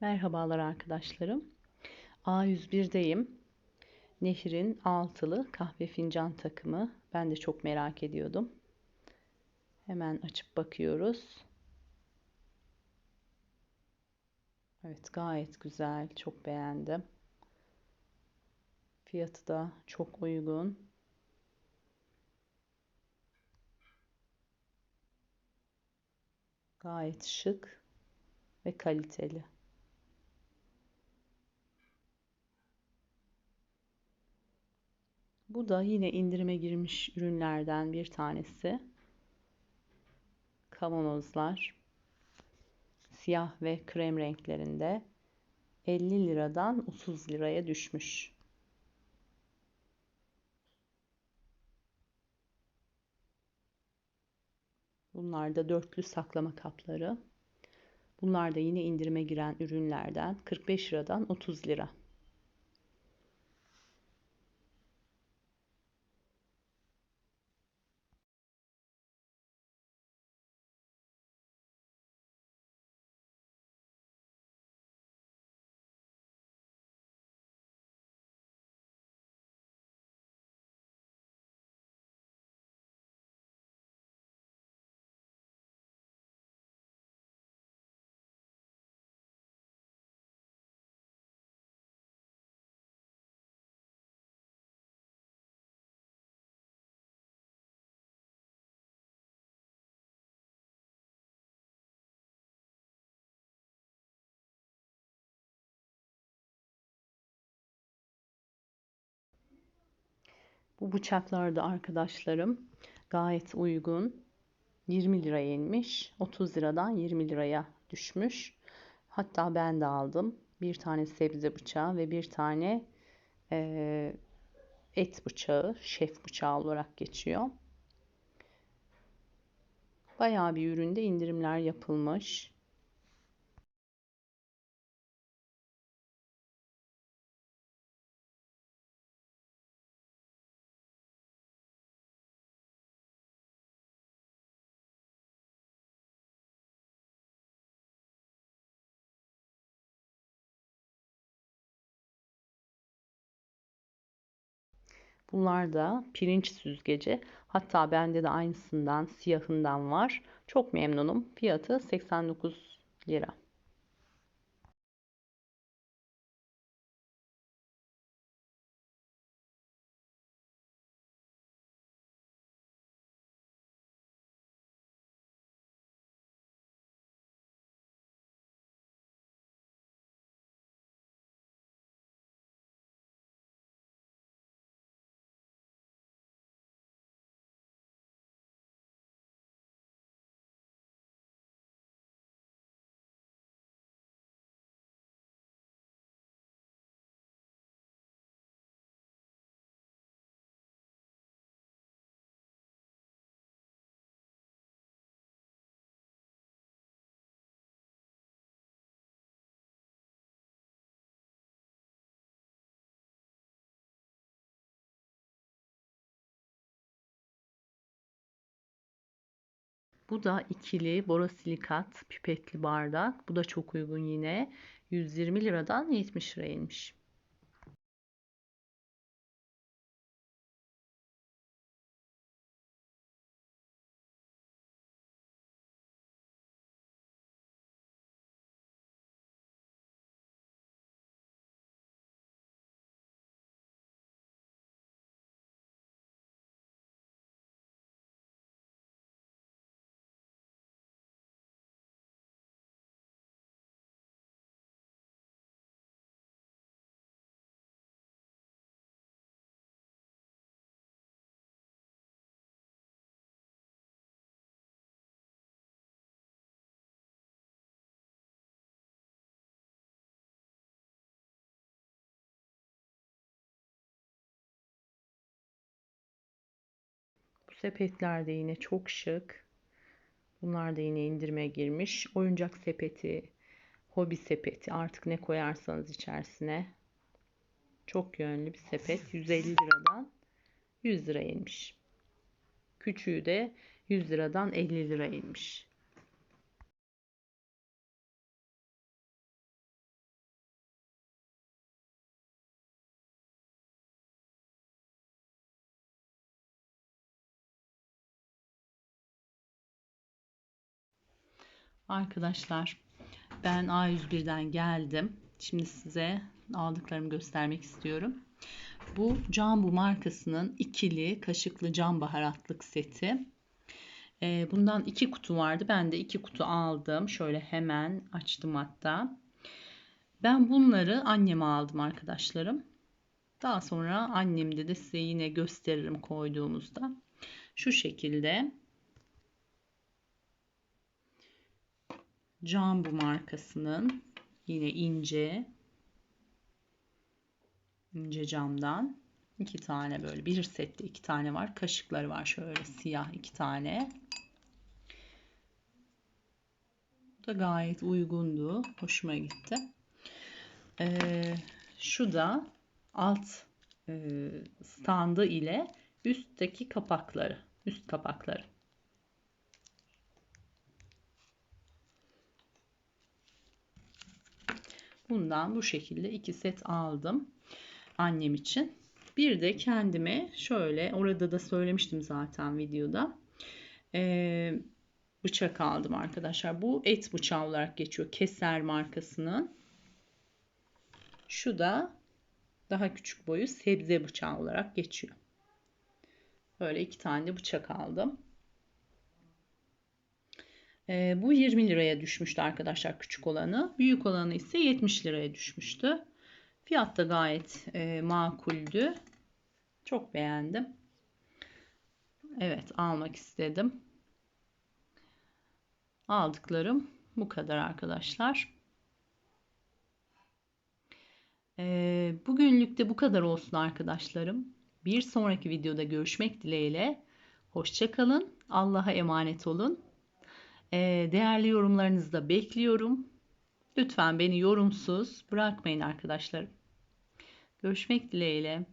Merhabalar arkadaşlarım. A101'deyim. Nehir'in altılı kahve fincan takımı. Ben de çok merak ediyordum. Hemen açıp bakıyoruz. Evet gayet güzel. Çok beğendim. Fiyatı da çok uygun. Gayet şık ve kaliteli. Bu da yine indirime girmiş ürünlerden bir tanesi. Kavanozlar. Siyah ve krem renklerinde 50 liradan 30 liraya düşmüş. Bunlar da dörtlü saklama kapları. Bunlar da yine indirime giren ürünlerden 45 liradan 30 lira. Bu bıçaklar da arkadaşlarım gayet uygun. 20 liraya inmiş. 30 liradan 20 liraya düşmüş. Hatta ben de aldım. Bir tane sebze bıçağı ve bir tane e, et bıçağı, şef bıçağı olarak geçiyor. Bayağı bir üründe indirimler yapılmış. Bunlar da pirinç süzgeci. Hatta bende de aynısından siyahından var. Çok memnunum. Fiyatı 89 lira. Bu da ikili borosilikat pipetli bardak. Bu da çok uygun yine. 120 liradan 70 liraya sepetler de yine çok şık. Bunlar da yine indirime girmiş. Oyuncak sepeti, hobi sepeti artık ne koyarsanız içerisine. Çok yönlü bir sepet. 150 liradan 100 lira inmiş. Küçüğü de 100 liradan 50 lira inmiş. Arkadaşlar ben A101'den geldim. Şimdi size aldıklarımı göstermek istiyorum. Bu Cambu markasının ikili kaşıklı cam baharatlık seti. Ee, bundan iki kutu vardı. Ben de iki kutu aldım. Şöyle hemen açtım hatta. Ben bunları anneme aldım arkadaşlarım. Daha sonra annemde de size yine gösteririm koyduğumuzda. Şu şekilde Jambu markasının yine ince ince camdan iki tane böyle bir sette iki tane var. Kaşıkları var şöyle siyah iki tane. Bu da gayet uygundu. Hoşuma gitti. Ee, şu da alt e, standı ile üstteki kapakları. Üst kapakları. Bundan bu şekilde iki set aldım annem için. Bir de kendime şöyle orada da söylemiştim zaten videoda. Ee, bıçak aldım arkadaşlar. Bu et bıçağı olarak geçiyor. Keser markasının. Şu da daha küçük boyu sebze bıçağı olarak geçiyor. Böyle iki tane de bıçak aldım. Ee, bu 20 liraya düşmüştü arkadaşlar küçük olanı. Büyük olanı ise 70 liraya düşmüştü. Fiyat da gayet e, makuldü. Çok beğendim. Evet almak istedim. Aldıklarım bu kadar arkadaşlar. Ee, bugünlük de bu kadar olsun arkadaşlarım. Bir sonraki videoda görüşmek dileğiyle. Hoşçakalın. Allah'a emanet olun. Ee, değerli yorumlarınızı da bekliyorum. Lütfen beni yorumsuz bırakmayın arkadaşlarım. Görüşmek dileğiyle.